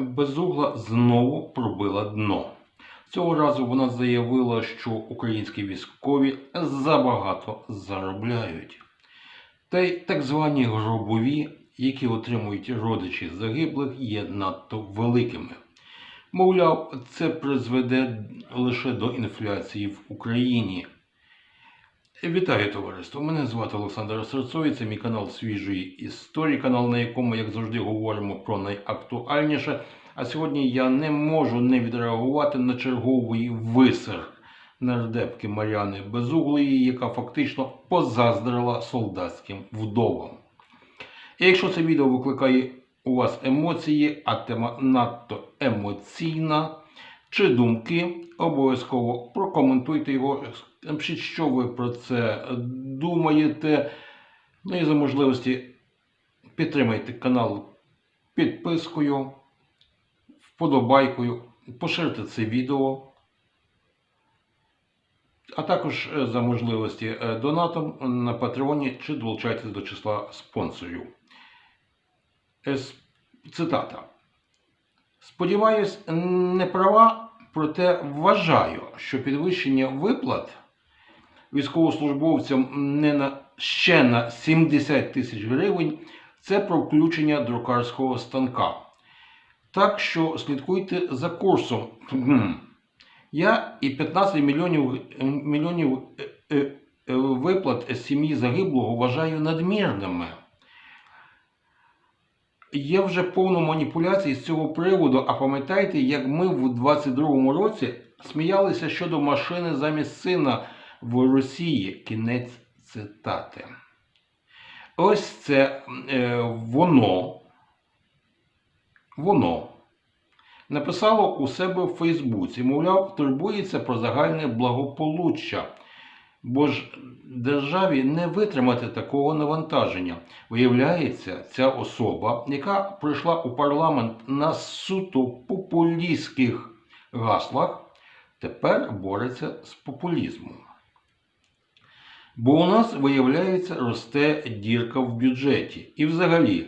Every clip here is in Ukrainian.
Безугла знову пробила дно. Цього разу вона заявила, що українські військові забагато заробляють. Та й так звані гробові, які отримують родичі загиблих, є надто великими. Мовляв, це призведе лише до інфляції в Україні. Вітаю товариство! Мене звати Олександр Серцовий, це мій канал свіжої історії, канал, на якому, як завжди, говоримо про найактуальніше. А сьогодні я не можу не відреагувати на черговий висер нардепки Мар'яни Безуглої, яка фактично позаздрила солдатським вдовам. І якщо це відео викликає у вас емоції, а тема надто емоційна, чи думки, обов'язково прокоментуйте його, напишіть, що ви про це думаєте. Ну і за можливості підтримайте канал підпискою, вподобайкою, поширте це відео. А також е, за можливості е, донатом на Патреоні чи долучайтесь до числа спонсорів. Цитата. Сподіваюсь, не права, проте вважаю, що підвищення виплат військовослужбовцям не на ще на 70 тисяч гривень це про включення друкарського станка. Так що слідкуйте за курсом. Я і 15 мільйонів, мільйонів е, е, е, виплат сім'ї загиблого вважаю надмірними. Є вже повно маніпуляцій з цього приводу. А пам'ятаєте, як ми в 22-му році сміялися щодо машини замість сина в Росії? Кінець цитати. Ось це е, воно. Воно написало у себе в Фейсбуці, мовляв, турбується про загальне благополуччя. Бо ж державі не витримати такого навантаження. Виявляється, ця особа, яка прийшла у парламент на суто популістських гаслах, тепер бореться з популізмом. Бо у нас, виявляється, росте дірка в бюджеті. І взагалі,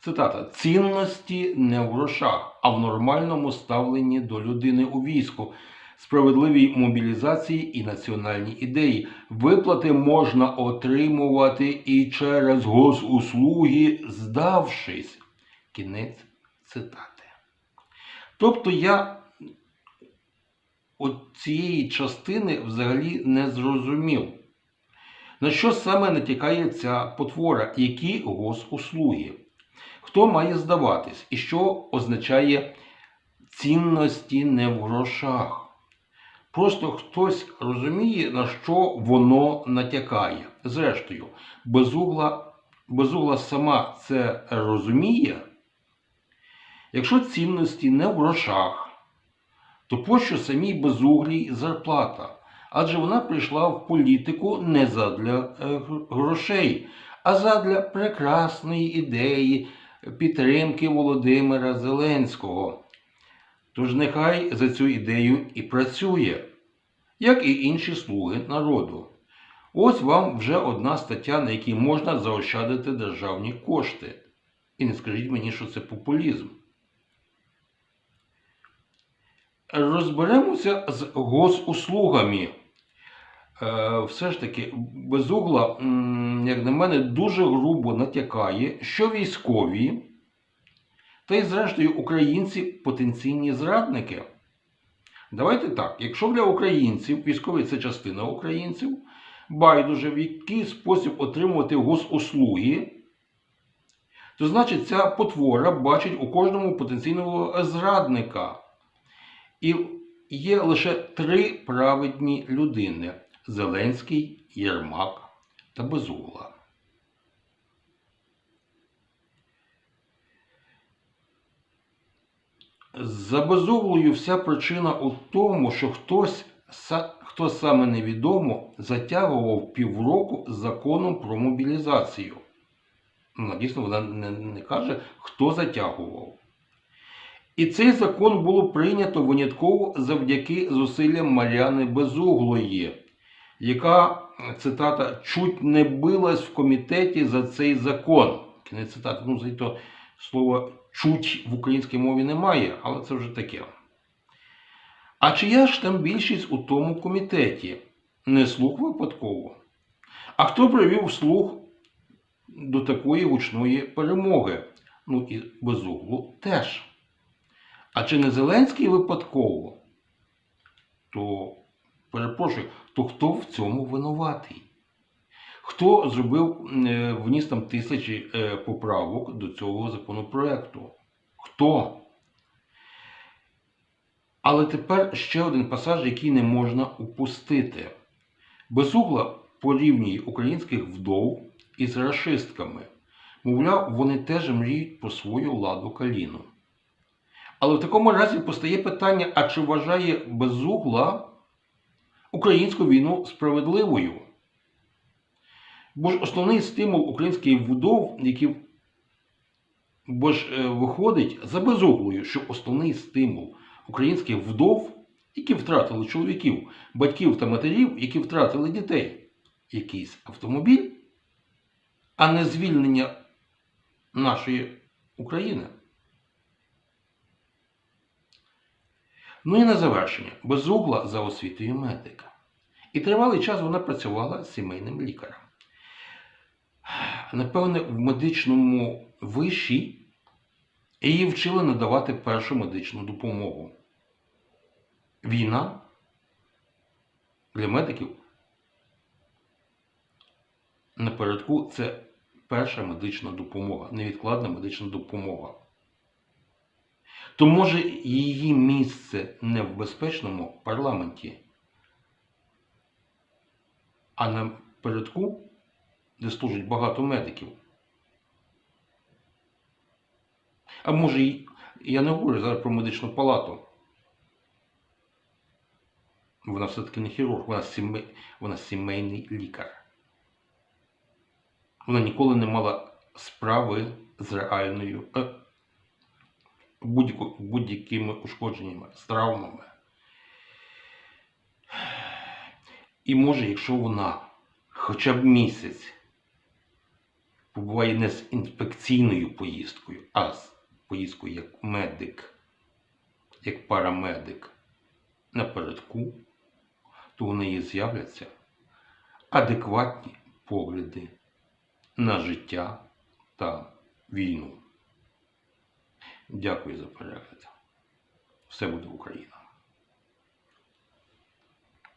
цитата, цінності не в грошах, а в нормальному ставленні до людини у війську справедливій мобілізації і національній ідеї. Виплати можна отримувати і через госуслуги, здавшись. Кінець цитати. Тобто я от цієї частини взагалі не зрозумів. На що саме натякає ця потвора? Які госуслуги? Хто має здаватись? І що означає цінності не в грошах? Просто хтось розуміє, на що воно натякає. Зрештою, безугла, безугла сама це розуміє. Якщо цінності не в грошах, то пощо самій безуглій зарплата? Адже вона прийшла в політику не задля е, грошей, а задля прекрасної ідеї підтримки Володимира Зеленського. Тож нехай за цю ідею і працює, як і інші слуги народу. Ось вам вже одна стаття, на якій можна заощадити державні кошти. І не скажіть мені, що це популізм. Розберемося з госуслугами. Е, все ж таки, безугла, як на мене, дуже грубо натякає, що військові. Та й, зрештою, українці потенційні зрадники. Давайте так: якщо для українців військові це частина українців, байдуже в який спосіб отримувати госуслуги, то значить ця потвора бачить у кожному потенційного зрадника. І є лише три праведні людини: Зеленський, Єрмак та Безугла. За безуглою вся причина у тому, що хтось, хто саме невідомо, затягував півроку законом про мобілізацію. Ну, дійсно, вона не, не каже, хто затягував. І цей закон було прийнято винятково завдяки зусиллям Мар'яни Безуглої, яка, цитата, чуть не билась в комітеті за цей закон. Кінець цитати, ну, то слово чуть в українській мові немає, але це вже таке. А чия ж там більшість у тому комітеті? Не слух випадково. А хто привів слух до такої гучної перемоги? Ну і безуглу теж. А чи не Зеленський випадково? То, перепрошую, то хто в цьому винуватий? Хто зробив, е, вніс там тисячі е, поправок до цього законопроекту? Хто? Але тепер ще один пасаж, який не можна упустити. Безугла порівнює українських вдов із рашистками. Мовляв, вони теж мріють про свою ладу каліну. Але в такому разі постає питання: а чи вважає безугла українську війну справедливою? Бо ж основний стимул українських вдов, які бо ж е, виходить за безуглою, що основний стимул українських вдов, які втратили чоловіків, батьків та матерів, які втратили дітей, якийсь автомобіль, а не звільнення нашої України. Ну і на завершення, безугла за освітою медика. І тривалий час вона працювала сімейним лікарем. Напевне, в медичному виші її вчили надавати першу медичну допомогу. Війна для медиків напередку це перша медична допомога, невідкладна медична допомога. То може її місце не в безпечному парламенті, а напередку, де служить багато медиків. А може, я не говорю зараз про медичну палату. Вона все-таки не хірург, вона, сімей... вона сімейний лікар. Вона ніколи не мала справи з реальною е, будь-якими ушкодженнями, з травмами. І може, якщо вона хоча б місяць побуває не з інспекційною поїздкою, а з поїздкою як медик, як парамедик напередку, то у неї з'являться адекватні погляди на життя та війну. Дякую за перегляд. Все буде Україна!